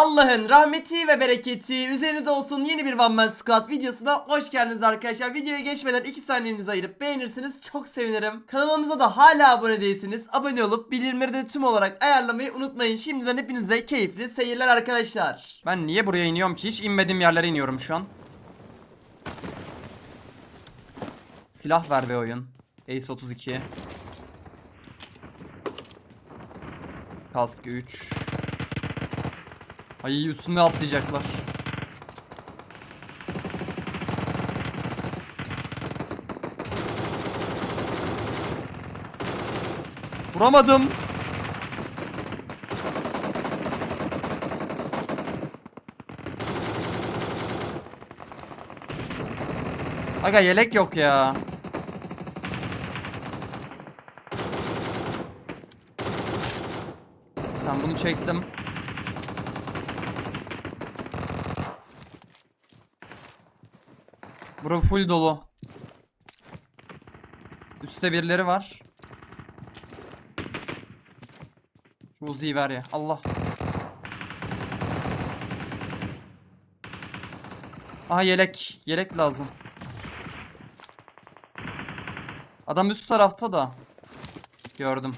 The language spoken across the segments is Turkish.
Allah'ın rahmeti ve bereketi üzerinize olsun yeni bir One Man Squad videosuna hoş geldiniz arkadaşlar. Videoya geçmeden 2 saniyenizi ayırıp beğenirseniz çok sevinirim. Kanalımıza da hala abone değilseniz abone olup bildirimleri de tüm olarak ayarlamayı unutmayın. Şimdiden hepinize keyifli seyirler arkadaşlar. Ben niye buraya iniyorum ki? Hiç inmediğim yerlere iniyorum şu an. Silah ver be oyun. Ace 32. Kask 3. Ay üstüme atlayacaklar. Vuramadım. Aga yelek yok ya. Tamam bunu çektim. Bura full dolu. Üste birileri var. Şu Uzi'yi ver ya. Allah. Aha yelek. Yelek lazım. Adam üst tarafta da. Gördüm.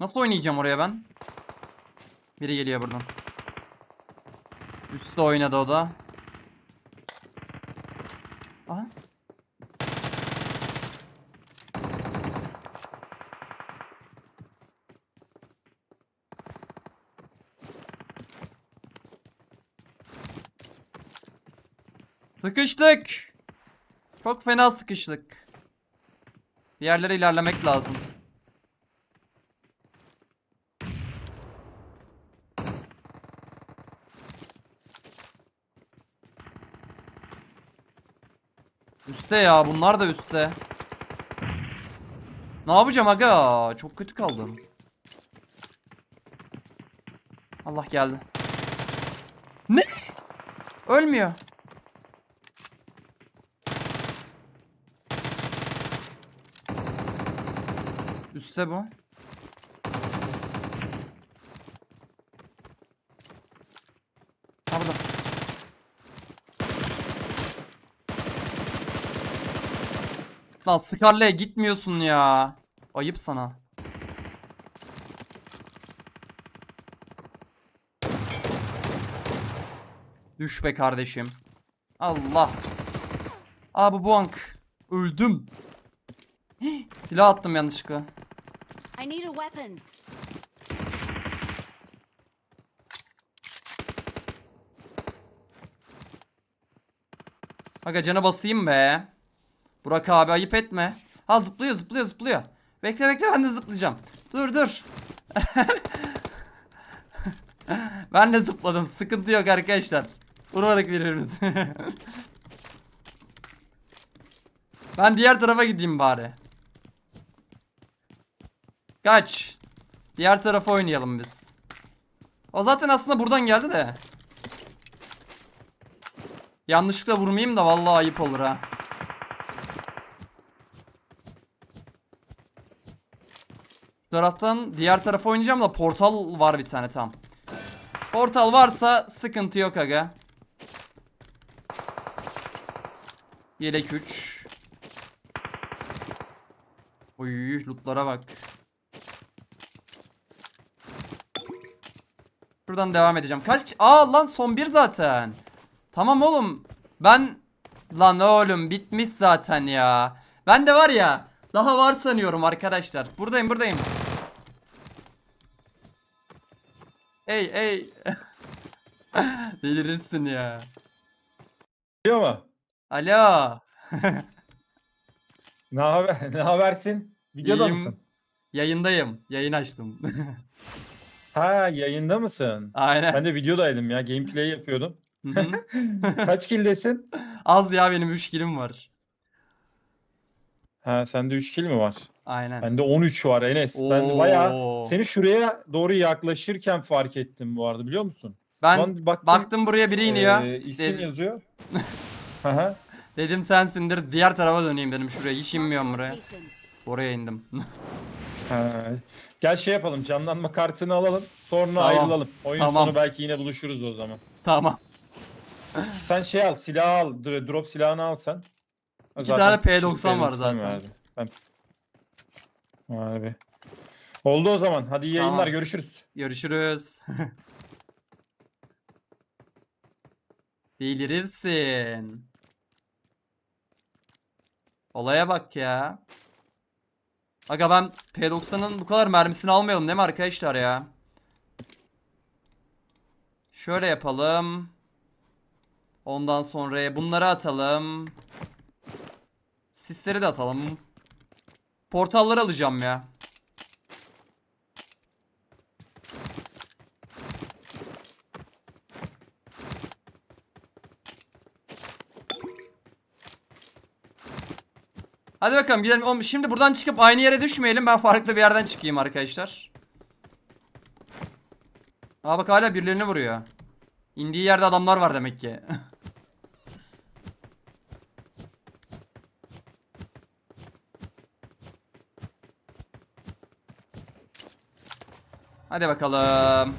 Nasıl oynayacağım oraya ben? Biri geliyor buradan. Üstte oynadı o da. Aha. Sıkıştık. Çok fena sıkıştık. Bir yerlere ilerlemek lazım. Üste ya bunlar da üste. Ne yapacağım aga? Çok kötü kaldım. Allah geldi. Ne? Ölmüyor. Üste bu. Ha burada. Lan Scarlet'e gitmiyorsun ya. Ayıp sana. Düş be kardeşim. Allah. Aa bu bank. Öldüm. Silah attım yanlışlıkla. I need a weapon. Aga cana basayım be. Burak abi ayıp etme. Ha zıplıyor zıplıyor zıplıyor. Bekle bekle ben de zıplayacağım. Dur dur. ben de zıpladım. Sıkıntı yok arkadaşlar. Vurmadık birbirimizi. ben diğer tarafa gideyim bari. Kaç. Diğer tarafa oynayalım biz. O zaten aslında buradan geldi de. Yanlışlıkla vurmayayım da vallahi ayıp olur ha. Taraftan diğer tarafa oynayacağım da portal var bir tane tam. Portal varsa sıkıntı yok aga. Yelek 3. Oy lootlara bak. Buradan devam edeceğim. Kaç? Aa lan son bir zaten. Tamam oğlum. Ben lan oğlum bitmiş zaten ya. Ben de var ya daha var sanıyorum arkadaşlar. Buradayım buradayım. Ey ey. Delirirsin ya. Biliyor mu? Alo. Ne haber? Ne habersin? Videoda İyiyim. mısın? Yayındayım. Yayın açtım. Ha yayında mısın? Aynen. Ben de videodaydım ya. Gameplay yapıyordum. Hı hı. Kaç kill'desin? Az ya benim 3 kilim var. Ha sende 3 kill mi var? Aynen. Bende 13 var Enes. Ben Oo. bayağı seni şuraya doğru yaklaşırken fark ettim bu arada biliyor musun? Ben Lan baktım, baktım buraya biri iniyor. eee, isim Dedim- yazıyor. Aha. Dedim sensindir. Diğer tarafa döneyim dedim şuraya. Hiç inmiyorum buraya. Oraya indim. Ha. Gel şey yapalım canlanma kartını alalım sonra Tamam. ayrılalım. Oyun Tamam. sonu belki yine buluşuruz o zaman. Tamam. Sen şey al silah al dr- drop silahını al sen. İki tane P90 var P90 zaten. verdi. Ben... Abi. Oldu o zaman. Hadi iyi yayınlar Tamam. görüşürüz. Görüşürüz. Delirirsin. Olaya bak ya. Aga ben P90'ın bu kadar mermisini almayalım değil mi arkadaşlar ya? Şöyle yapalım. Ondan sonra bunları atalım. Sisleri de atalım. Portalları alacağım ya. Hadi bakalım gidelim. Oğlum Şimdi buradan çıkıp aynı yere düşmeyelim. Ben farklı bir yerden çıkayım arkadaşlar. Aa bak hala birilerini vuruyor. İndiği yerde adamlar var demek ki. Hadi bakalım.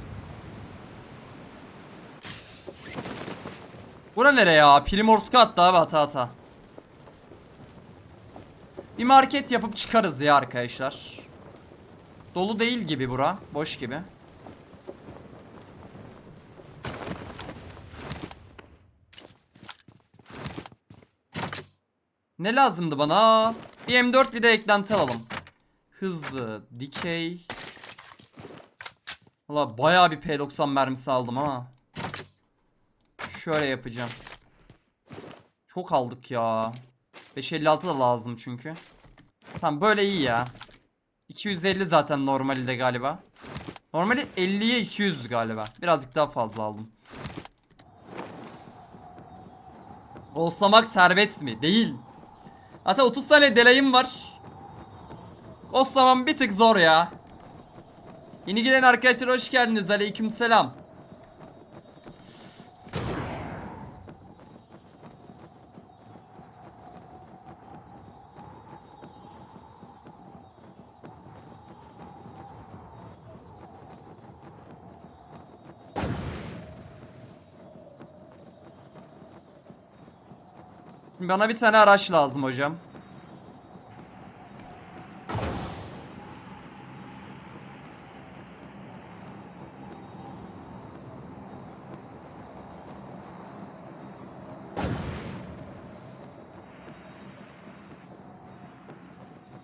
Bura nere ya? Primorsk'a attı abi hata hata. Bir market yapıp çıkarız ya arkadaşlar. Dolu değil gibi bura. Boş gibi. Ne lazımdı bana? Bir M4 bir de eklenti alalım. Hızlı, dikey. Valla bayağı bir P90 mermisi aldım ha. Şöyle yapacağım. Çok aldık ya. 556 da lazım çünkü. Tamam böyle iyi ya. 250 zaten normalde galiba. Normali 50'ye 200'dü galiba. Birazcık daha fazla aldım. Ghostlamak serbest mi? Değil. Hatta 30 tane delayım var. Ghostlamam bir tık zor ya. Yeni gelen arkadaşlar hoş geldiniz. Aleykümselam. Bana bir tane araç lazım hocam.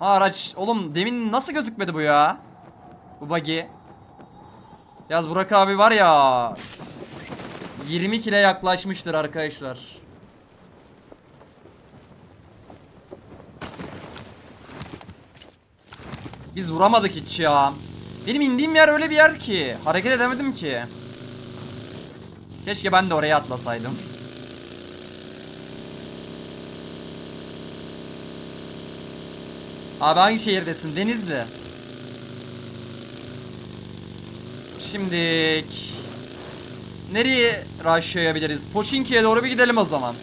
Araç oğlum demin nasıl gözükmedi bu ya? Bu buggy. Yaz Burak abi var ya 20 kile yaklaşmıştır arkadaşlar. Biz vuramadık hiç ya. Benim indiğim yer öyle bir yer ki. Hareket edemedim ki. Keşke ben de oraya atlasaydım. Abi hangi şehirdesin? Denizli. Şimdik. Nereye rushlayabiliriz? Poçinki'ye doğru bir gidelim o zaman.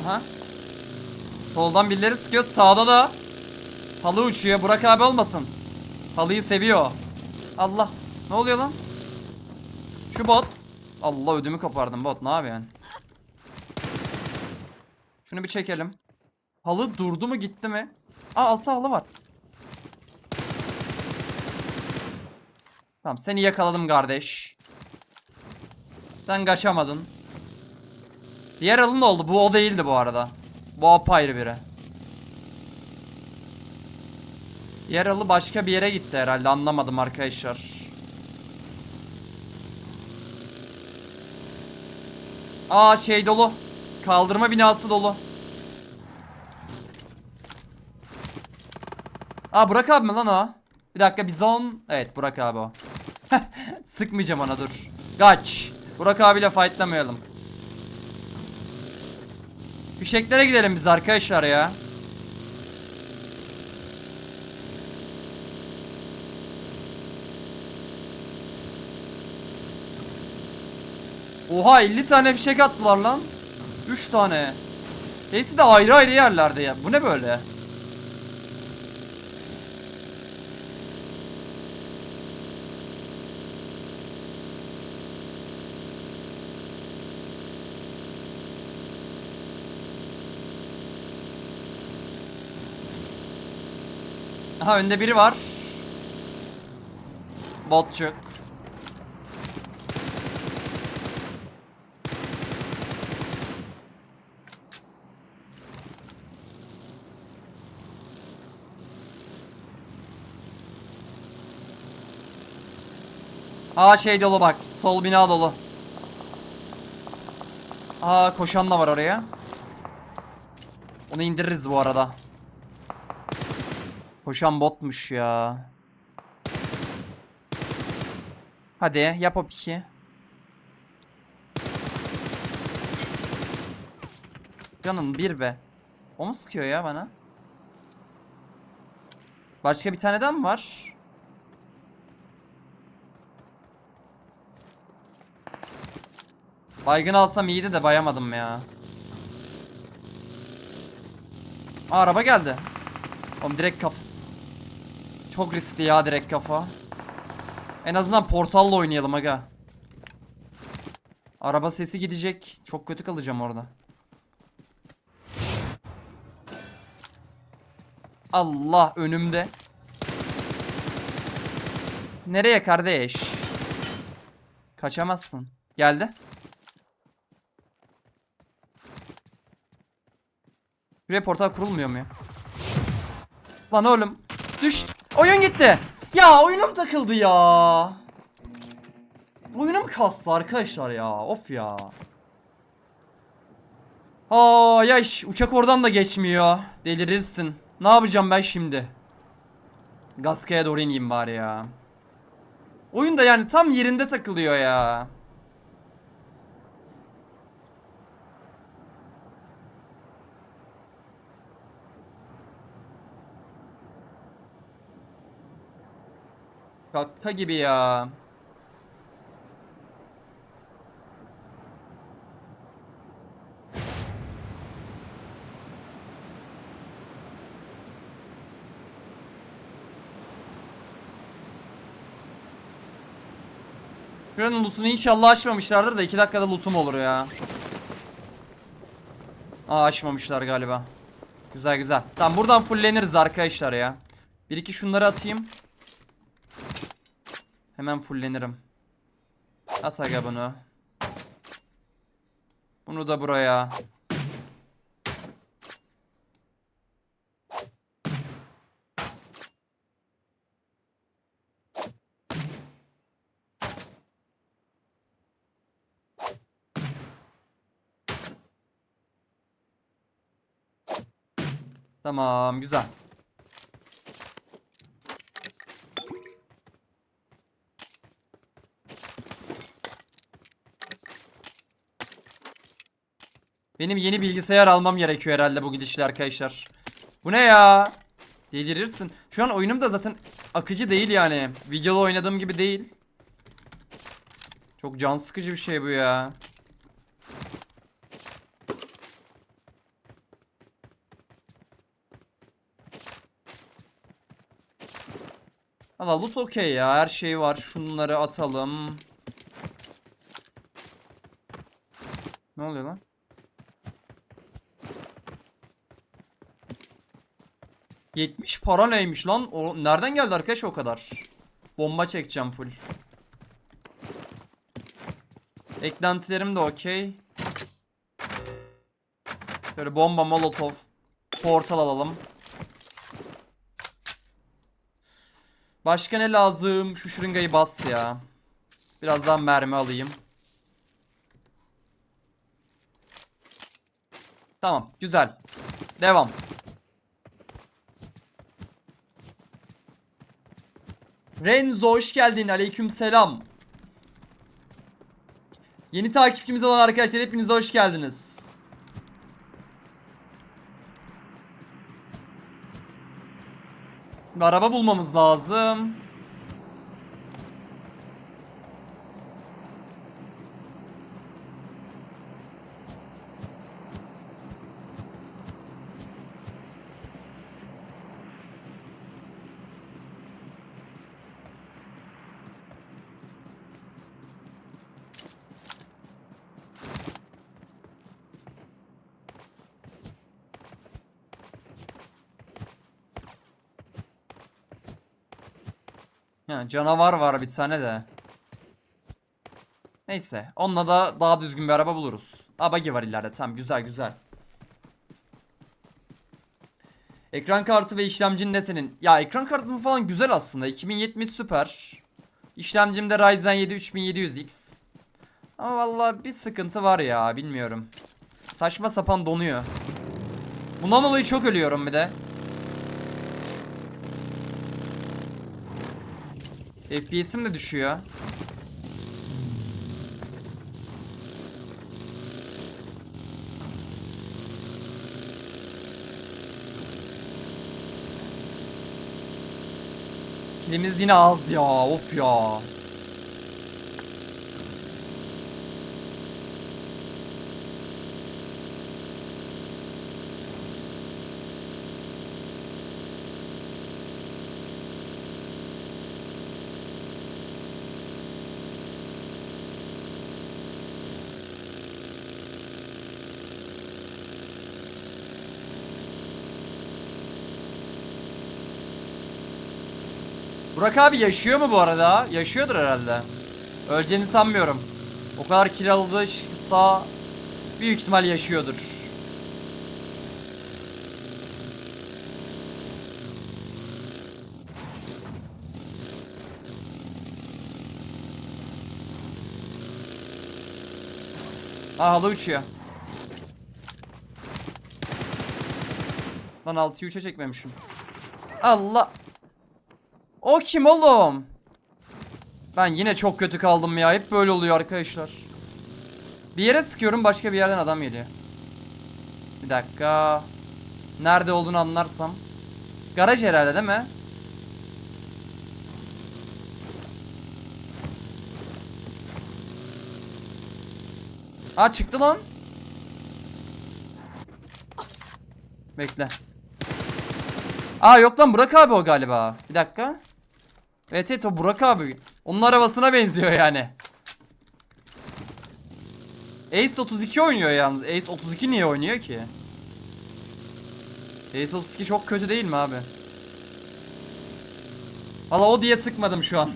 Aha. Soldan birileri sıkıyor. Sağda da halı uçuyor. Burak abi olmasın. Halıyı seviyor. Allah. Ne oluyor lan? Şu bot. Allah ödümü kopardım bot. Ne yapıyorsun? Şunu bir çekelim. Halı durdu mu gitti mi? Aa altta halı var. Tamam seni yakaladım kardeş. Sen kaçamadın. Diğer halı ne oldu? Bu o değildi bu arada. Bu apayrı biri. Halı başka bir yere gitti herhalde anlamadım arkadaşlar. Aa şey dolu. Kaldırma binası dolu. Aa Burak abi mi lan o? Bir dakika bizon. Evet Burak abi o. Sıkmayacağım ona dur. Kaç. Burak abiyle fightlamayalım. Fişeklere gidelim biz arkadaşlar ya. Oha 50 tane fişek attılar lan. 3 tane. Hepsi de ayrı ayrı yerlerde ya. Bu ne böyle? Aha önde biri var. Botçuk. Aa şey dolu bak. Sol bina dolu. Aa koşan da var oraya. Onu indiririz bu arada. Koşan botmuş ya. Hadi yap o piki. Canım bir be. O mu sıkıyor ya bana? Başka bir tane daha mı var? Baygın alsam iyiydi de bayamadım ya. Araba geldi. Oğlum direkt kaf... Çok riskli ya direkt kafa. En azından portalla oynayalım aga. Araba sesi gidecek. Çok kötü kalacağım orada. Allah önümde. Nereye kardeş? Kaçamazsın. Geldi. Buraya portal kurulmuyor mu ya? Lan oğlum. Düş. Oyun gitti. Ya oyunum takıldı ya. Oyunum kastı arkadaşlar ya. Of ya. Aa yaş uçak oradan da geçmiyor. Delirirsin. Ne yapacağım ben şimdi? Gatka'ya doğru ineyim bari ya. Oyun da yani tam yerinde takılıyor ya. Şaka gibi ya. Buranın lootunu inşallah açmamışlardır da 2 dakikada lootum olur ya. Aa açmamışlar galiba. Güzel güzel. Tamam buradan fulleniriz arkadaşlar ya. Bir iki şunları atayım. Hemen fullenirim. At aga bunu. Bunu da buraya. Tamam güzel. Benim yeni bilgisayar almam gerekiyor herhalde bu gidişle arkadaşlar. Bu ne ya? Delirirsin. Şu an oyunum da zaten akıcı değil yani. Videolu oynadığım gibi değil. Çok can sıkıcı bir şey bu ya. Valla loot okey ya. Her şey var. Şunları atalım. Ne oluyor lan? ...70 para neymiş lan? O, nereden geldi arkadaş o kadar? Bomba çekeceğim full. Eklentilerim de okey. Böyle bomba, molotov. Portal alalım. Başka ne lazım? Şu şırıngayı bas ya. Birazdan mermi alayım. Tamam, güzel. Devam. Renzo hoş geldin. Aleyküm selam. Yeni takipçimiz olan arkadaşlar hepiniz hoş geldiniz. Bir araba bulmamız lazım. Canavar var bir tane de. Neyse. Onunla da daha düzgün bir araba buluruz. Aa buggy var ileride. Tamam güzel güzel. Ekran kartı ve işlemcin ne senin? Ya ekran kartım falan güzel aslında. 2070 süper. İşlemcim de Ryzen 7 3700X. Ama vallahi bir sıkıntı var ya bilmiyorum. Saçma sapan donuyor. Bundan dolayı çok ölüyorum bir de. FPS'im de düşüyor. Kilimiz yine az ya. Of ya. Burak abi yaşıyor mu bu arada? Yaşıyordur herhalde. Öleceğini sanmıyorum. O kadar kiraladıysa büyük ihtimal yaşıyordur. Aa halı uçuyor. Lan 6'yı 3'e çekmemişim. Allah. O kim oğlum? Ben yine çok kötü kaldım ya. Hep böyle oluyor arkadaşlar. Bir yere sıkıyorum başka bir yerden adam geliyor. Bir dakika. Nerede olduğunu anlarsam. Garaj herhalde değil mi? Aa çıktı lan. Bekle. Aa yok lan Burak abi o galiba. Bir dakika. Evet evet o Burak abi. Onun arabasına benziyor yani. Ace 32 oynuyor yalnız. Ace 32 niye oynuyor ki? Ace 32 çok kötü değil mi abi? Valla o diye sıkmadım şu an.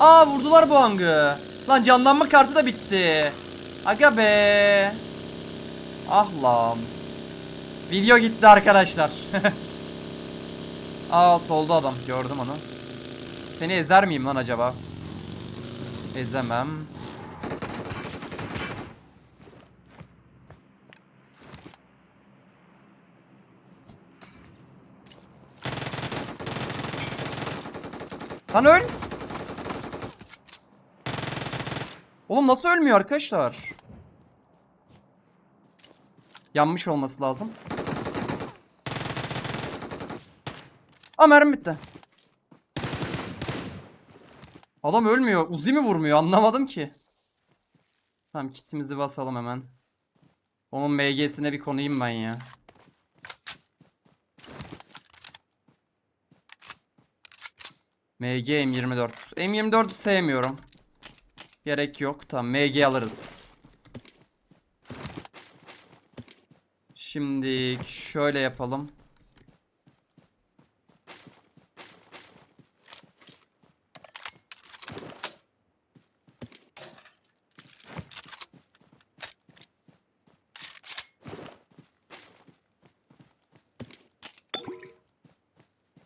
Aa vurdular bu hangı. Lan canlanma kartı da bitti. Aga be. Ah lan. Video gitti arkadaşlar. Aa solda adam. Gördüm onu. Seni ezer miyim lan acaba? Ezemem. Lan öl. Oğlum nasıl ölmüyor arkadaşlar? Yanmış olması lazım. Aa mermi bitti. Adam ölmüyor. Uzi mi vurmuyor? Anlamadım ki. Tamam kitimizi basalım hemen. Onun MG'sine bir konayım ben ya. MG M24. M24'ü sevmiyorum. Gerek yok. Tamam MG alırız. Şimdi şöyle yapalım.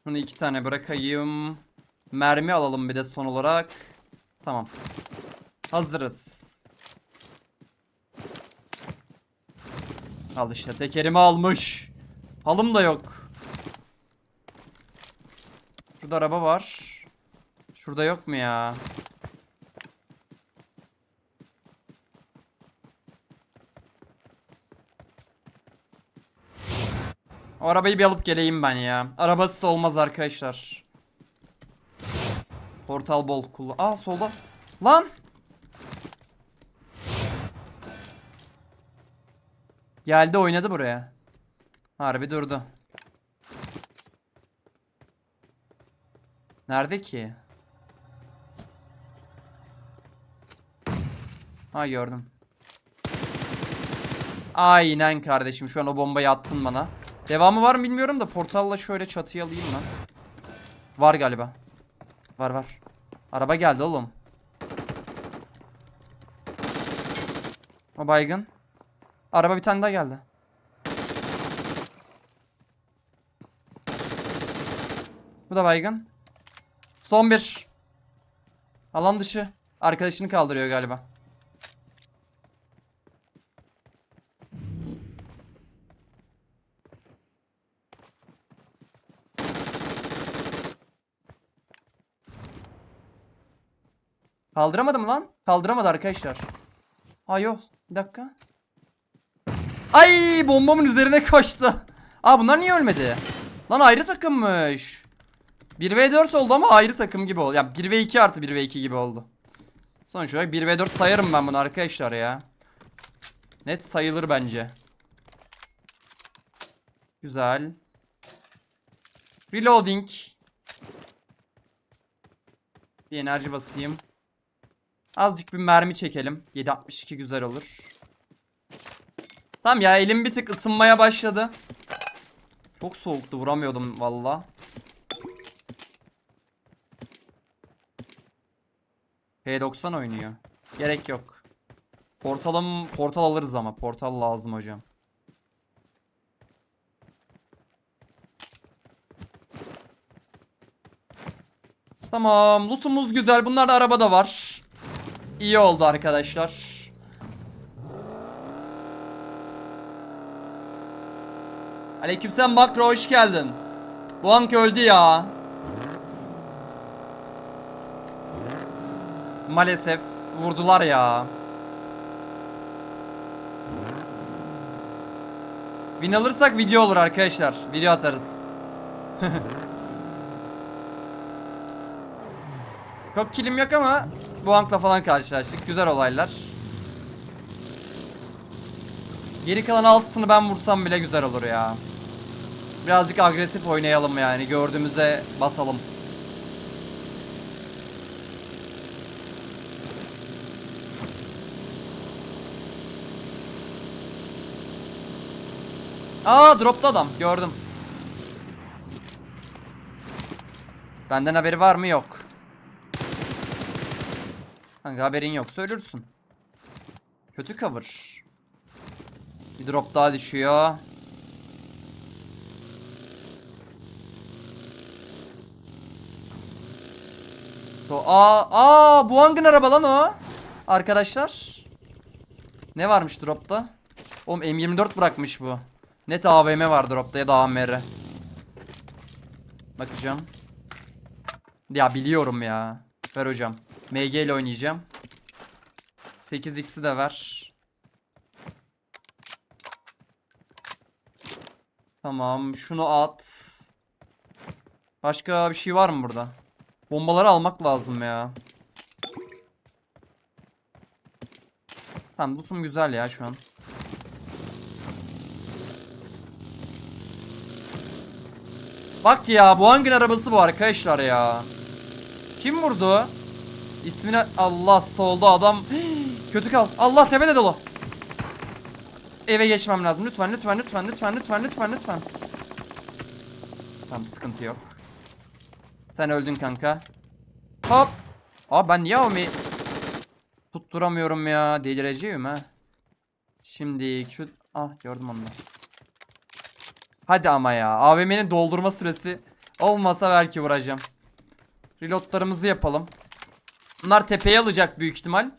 Bunu iki tane bırakayım. Mermi alalım bir de son olarak. Tamam. Hazırız. Al işte tekerimi almış. Halım da yok. Şurada araba var. Şurada yok mu ya? O arabayı bir alıp geleyim ben ya. Arabasız olmaz arkadaşlar. Portal bol kullan. Aa solda. Lan. Geldi oynadı buraya. Harbi durdu. Nerede ki? Ha gördüm. Aynen kardeşim şu an o bombayı attın bana. Devamı var mı bilmiyorum da portalla şöyle çatıya alayım lan. Var galiba. Var var. Araba geldi oğlum. O baygın. Araba bir tane daha geldi. Bu da baygın. Son bir. Alan dışı. Arkadaşını kaldırıyor galiba. Kaldıramadı mı lan? Kaldıramadı arkadaşlar. Ha. Bir dakika. Ay bombamın üzerine koştu. Aa bunlar niye ölmedi? Lan ayrı takımmış. 1v4 oldu ama ayrı takım gibi oldu. Ya 1v2 artı 1v2 gibi oldu. Sonuç olarak 1v4 sayarım ben bunu arkadaşlar ya. Net sayılır bence. Güzel. Reloading. Bir enerji basayım. Azıcık bir mermi çekelim. 762 güzel olur. Tamam ya elim bir tık ısınmaya başladı. Çok soğuktu vuramıyordum valla. P90 oynuyor. Gerek yok. Portalım portal alırız ama portal lazım hocam. Tamam, lootumuz güzel. Bunlar da arabada var. İyi oldu arkadaşlar. Aleykümselam Makro hoş geldin. Bu ank öldü ya. Maalesef vurdular ya. Win alırsak video olur arkadaşlar. Video atarız. Çok kilim yok ama bu ankla falan karşılaştık. Güzel olaylar. Geri kalan altısını ben vursam bile güzel olur ya. Birazcık agresif oynayalım yani. Gördüğümüze basalım. Aa dropta adam. Gördüm. Benden haberi var mı? Yok. Kanka haberin yoksa ölürsün. Kötü cover. Bir drop daha düşüyor. Aa aa bu hangin araba lan o? Arkadaşlar. Ne varmış dropta? Oğlum M24 bırakmış bu. Net AVM var dropta ya da AMR. Bakacağım. Ya biliyorum ya. Ver hocam. MG ile oynayacağım. 8x'i de ver. Tamam şunu at. Başka bir şey var mı burada? Bombaları almak lazım ya. Tamam loot'um güzel ya şu an. Bak ya bu hangin arabası bu arkadaşlar ya. Kim vurdu? İsmine Allah solda adam. Kötü kal. Allah tepede dolu. Eve geçmem lazım. Lütfen lütfen lütfen lütfen lütfen lütfen lütfen. Tamam sıkıntı yok. Sen öldün kanka. Hop. Aa ben niye avmi tutturamıyorum ya. Delireceğim ha. Şimdi şu ah gördüm onu. Hadi ama ya. AVM'nin doldurma süresi olmasa belki vuracağım. Reloadlarımızı yapalım. Bunlar tepeye alacak büyük ihtimal.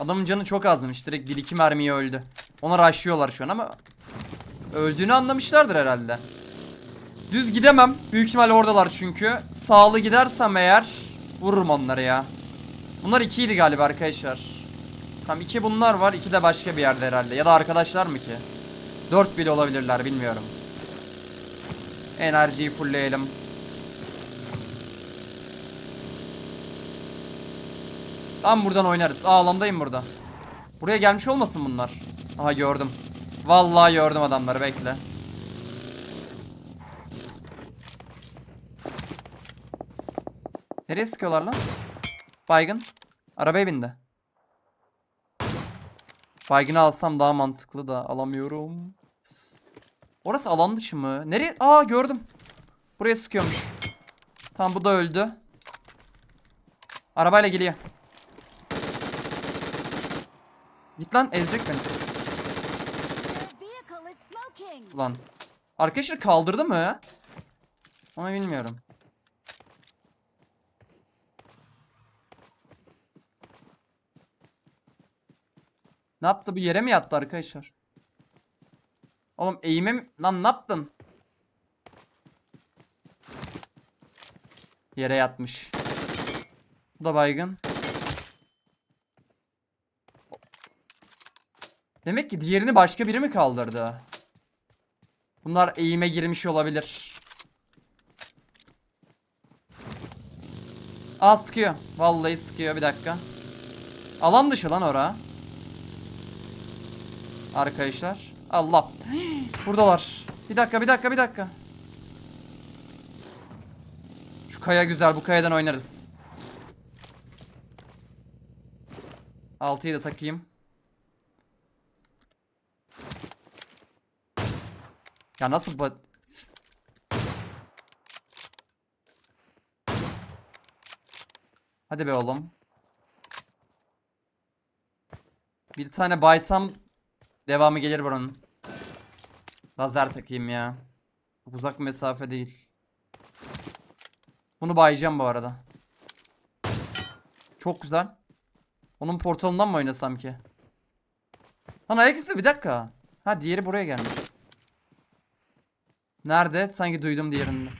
Adamın canı çok azmış. Direkt 1-2 mermiye öldü. Ona rushlıyorlar şu an ama öldüğünü anlamışlardır herhalde. Düz gidemem. Büyük ihtimal oradalar çünkü. Sağlı gidersem eğer vururum onları ya. Bunlar ikiydi galiba arkadaşlar. Tam iki bunlar var. iki de başka bir yerde herhalde. Ya da arkadaşlar mı ki? Dört bile olabilirler bilmiyorum. Enerjiyi fullleyelim. Tam buradan oynarız. Aa alandayım burada. Buraya gelmiş olmasın bunlar. Aha gördüm. Vallahi gördüm adamları bekle. Nereye sıkıyorlar lan? Baygın. Arabaya bindi. Baygını alsam daha mantıklı da alamıyorum. Orası alan dışı mı? Nereye? Aa gördüm. Buraya sıkıyormuş. Tamam bu da öldü. Arabayla geliyor. Git lan ezecek beni. Ulan. Arkadaşlar kaldırdı mı? Onu bilmiyorum. Ne yaptı bu yere mi yattı arkadaşlar? Oğlum eğime mi? Lan ne yaptın? Yere yatmış. Bu da baygın. Demek ki diğerini başka biri mi kaldırdı? Bunlar eğime girmiş olabilir. Aa sıkıyor. Vallahi sıkıyor bir dakika. Alan dışı lan ora. Arkadaşlar. Allah. Buradalar. Bir dakika bir dakika bir dakika. Şu kaya güzel bu kayadan oynarız. Altıyı da takayım. Ya nasıl bu? Hadi be oğlum. Bir tane baysam devamı gelir buranın. Lazer takayım ya. Çok uzak mesafe değil. Bunu bayacağım bu arada. Çok güzel. Onun portalından mı oynasam ki? Lan ayak izi bir dakika. Ha diğeri buraya gelmiş. Nerede? Sanki duydum diğerini.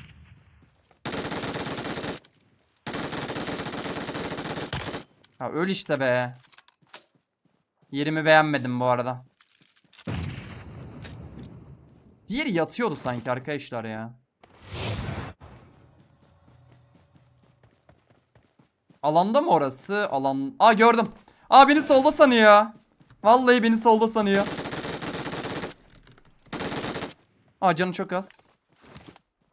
Ha öl işte be. Yerimi beğenmedim bu arada. Diğeri yatıyordu sanki arkadaşlar ya. Alanda mı orası? Alan... Aa gördüm. Aa beni solda sanıyor. Vallahi beni solda sanıyor. Aa canı çok az.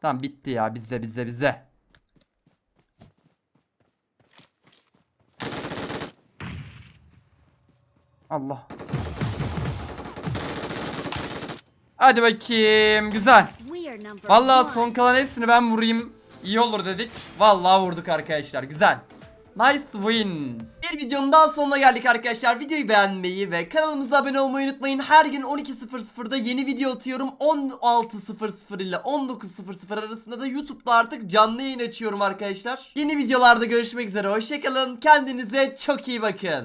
Tamam bitti ya bizde bizde bizde. Allah. Hadi bakayım güzel. Vallahi son kalan hepsini ben vurayım. İyi olur dedik. Vallahi vurduk arkadaşlar. Güzel. Nice win. Bir videonun daha sonuna geldik arkadaşlar. Videoyu beğenmeyi ve kanalımıza abone olmayı unutmayın. Her gün 12.00'da yeni video atıyorum. 16.00 ile 19.00 arasında da YouTube'da artık canlı yayın açıyorum arkadaşlar. Yeni videolarda görüşmek üzere. Hoşçakalın. Kendinize çok iyi bakın.